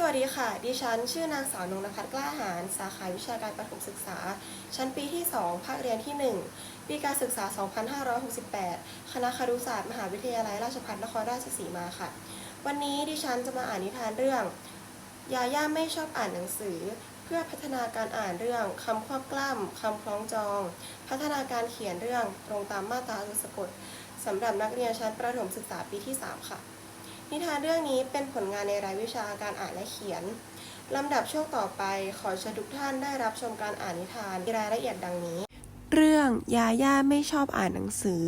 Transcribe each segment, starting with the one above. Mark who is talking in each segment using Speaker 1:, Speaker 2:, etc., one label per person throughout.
Speaker 1: สวัสดีค่ะ ดิฉัน ชื่อนางสาวนงนภัทรกล้าหาญสาขาวิชาการประถมศึกษา ชั้นปีที่ 2 ภาคเรียนที่ 1 ปีการศึกษา 2568 คณะครุศาสตร์ มหาวิทยาลัยราชภัฏนครราชสีมาค่ะ วันนี้ดิฉันจะมาอ่านนิทานเรื่อง ยาย่าไม่ชอบอ่านหนังสือ เพื่อพัฒนาการอ่านเรื่องคำควบกล้ำคำคล้องจอง พัฒนาการเขียนเรื่องตรงตามมาตราตัวสะกดสำหรับนักเรียนชั้นประถมศึกษาปีที่ 3 ค่ะ นิทานเรื่องนี้เป็นผลงานในรายวิชาการอ่านและเขียน ลำดับช่วงต่อไปขอเชิญทุกท่านได้รับชมการอ่านนิทานรายละเอียดดังนี้ เรื่องยาย่าไม่ชอบอ่านหนังสือ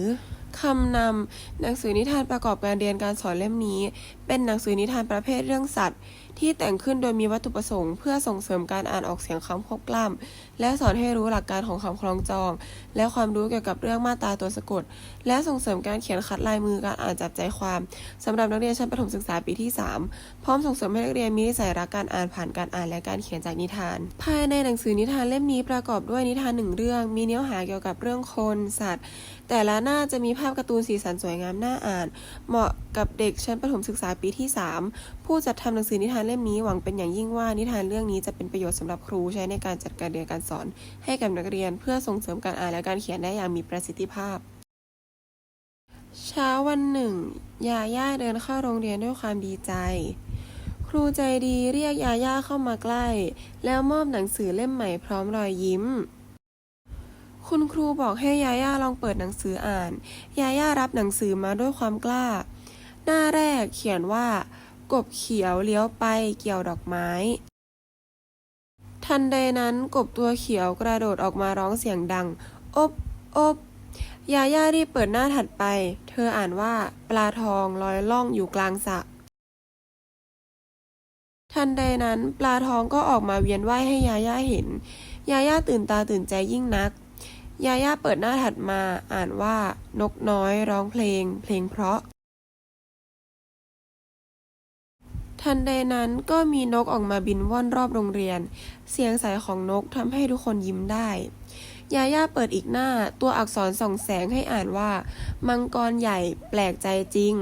Speaker 1: คำนำหนังสือนิทานประกอบการเรียนการสอนเล่มนี้ เป็นหนังสือนิทานประเภทเรื่องสัตว์ที่แต่งขึ้นโดยมีวัตถุประสงค์เพื่อส่งเสริมการอ่านออกเสียงคำควบกล้ำ และสอนให้รู้หลักการของคำคล้องจอง และความรู้เกี่ยวกับเรื่องมาตราตัวสะกด และส่งเสริมการเขียนคัดลายมือการอ่านจับใจความสำหรับนักเรียนชั้นประถมศึกษาปีที่ 3 พร้อมส่งเสริมให้นักเรียนมีนิสัยรักการอ่านผ่านการอ่านและการเขียนจากนิทาน ภายในหนังสือนิทานเล่มนี้ประกอบด้วยนิทานหนึ่งเรื่อง มีเนื้อหาเกี่ยวกับเรื่องคน สัตว์ แต่ละหน้าจะมีภาพการ์ตูนสีสันสวยงามน่าอ่าน เหมาะกับเด็กชั้นประถมศึกษาปีที่ 3 ผู้จัดทำหนังสือนิทานเล่มนี้หวังเป็นอย่างยิ่งว่านิทานเรื่องนี้จะเป็นประโยชน์สำหรับครูใช้ในการจัดการเรียนการสอน ให้กับนักเรียนเพื่อส่งเสริมการอ่านและการเขียนได้อย่างมีประสิทธิภาพ เช้าวันหนึ่ง ยาย่าเดินเข้าโรงเรียนด้วยความดีใจ ครูใจดีเรียกยาย่าเข้ามาใกล้ แล้วมอบหนังสือเล่มใหม่พร้อมรอยยิ้มคุณครูบอกให้ยาย่าลองเปิดหนังสืออ่าน ยาย่ารับหนังสือมาด้วยความกล้า หน้าแรกเขียนว่า กบเขียวเลี้ยวไปเกี่ยวดอกไม้ ทันใดนั้นกบตัวเขียวกระโดดออกมาร้องเสียงดัง อบอบยาย่ารีบเปิดหน้าถัดไป เธออ่านว่า ปลาทองลอยล่องอยู่กลางสระทันใดนั้นปลาทองก็ออกมาเวียนว่ายให้ยาย่าเห็น ยาย่าตื่นตาตื่นใจยิ่งนัก ยาย่าเปิดหน้าถัดมาอ่านว่านกน้อยร้องเพลง เพลงเพราะ ทันใดนั้นก็มีนกออกมาบินว่อนรอบโรงเรียน เสียงใสของนกทำให้ทุกคนยิ้มได้ ยาย่าเปิดอีกหน้า ตัวอักษรส่องแสงให้อ่านว่า มังกรใหญ่แปลกใจจริง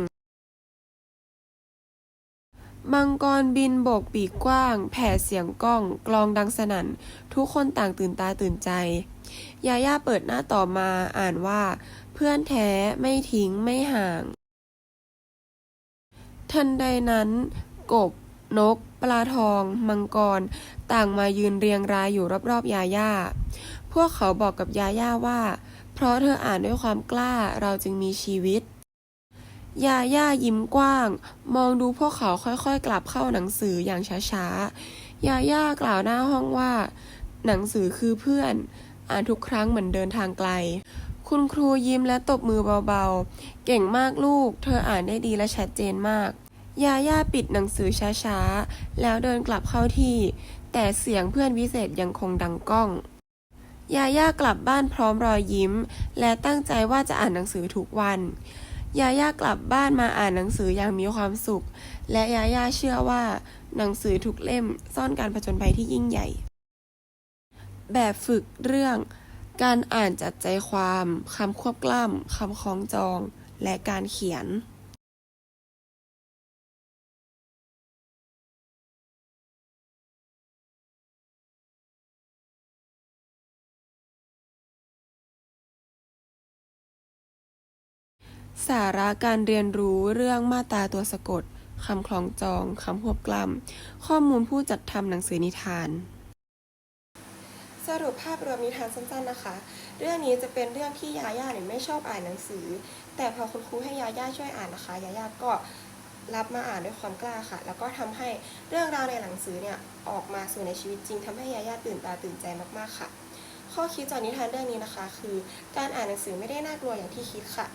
Speaker 1: มังกรบินโบกปีกกว้าง แผ่เสียงก้อง กลองดังสนั่น ทุกคนต่างตื่นตาตื่นใจ ยาย่าเปิดหน้าต่อมาอ่านว่า เพื่อนแท้ไม่ทิ้งไม่ห่างทันใดนั้น กบ นก ปลาทอง มังกร ต่างมายืนเรียงรายอยู่รอบๆยาย่า พวกเขาบอกกับยาย่าว่า เพราะเธออ่านด้วยความกล้าเราจึงมีชีวิต ยาย่ายิ้มกว้าง มองดูพวกเขาค่อยๆ กลับเข้าหนังสืออย่างช้าๆ ยาย่ากล่าวหน้าห้องว่า หนังสือคือเพื่อน อ่านทุกครั้งเหมือนเดินทางไกลคุณครูยิ้มและตบมือเบาๆ เก่งมากลูก เธออ่านได้ดีและชัดเจนมาก ยาย่าปิดหนังสือช้าๆ แล้วเดินกลับเข้าที่ แต่เสียงเพื่อนวิเศษยังคงดังก้อง ยาย่ากลับบ้านพร้อมรอยยิ้ม และตั้งใจว่าจะอ่านหนังสือทุกวัน ยาย่ากลับบ้านมาอ่านหนังสืออย่างมีความสุข และยาย่าเชื่อว่า หนังสือทุกเล่มซ่อนการผจญภัยที่ยิ่งใหญ่ แบบฝึกเรื่อง การอ่านจัดใจความคำควบกล้ำคำคล้องจอง และการเขียน สาระการเรียนรู้เรื่องมาตราตัวสะกด คำคล้องจอง คำควบกล้ำ ข้อมูลผู้จัดทำหนังสือนิทาน สรุปภาพรวมนิทานสั้นๆนะคะ เรื่องนี้จะเป็นเรื่องที่ยาย่าเนี่ยไม่ชอบอ่านหนังสือ แต่พอคุณครูให้ยาย่าช่วยอ่านนะคะยาย่าก็รับมาอ่านด้วยความกล้าค่ะ แล้วก็ทำให้เรื่องราวในหนังสือเนี่ยออกมาสู่ในชีวิตจริงทำให้ยาย่าตื่นตาตื่นใจมากๆค่ะ ข้อคิดจากนิทานเรื่องนี้นะคะ คือการอ่านหนังสือไม่ได้น่ากลัวอย่างที่คิดค่ะ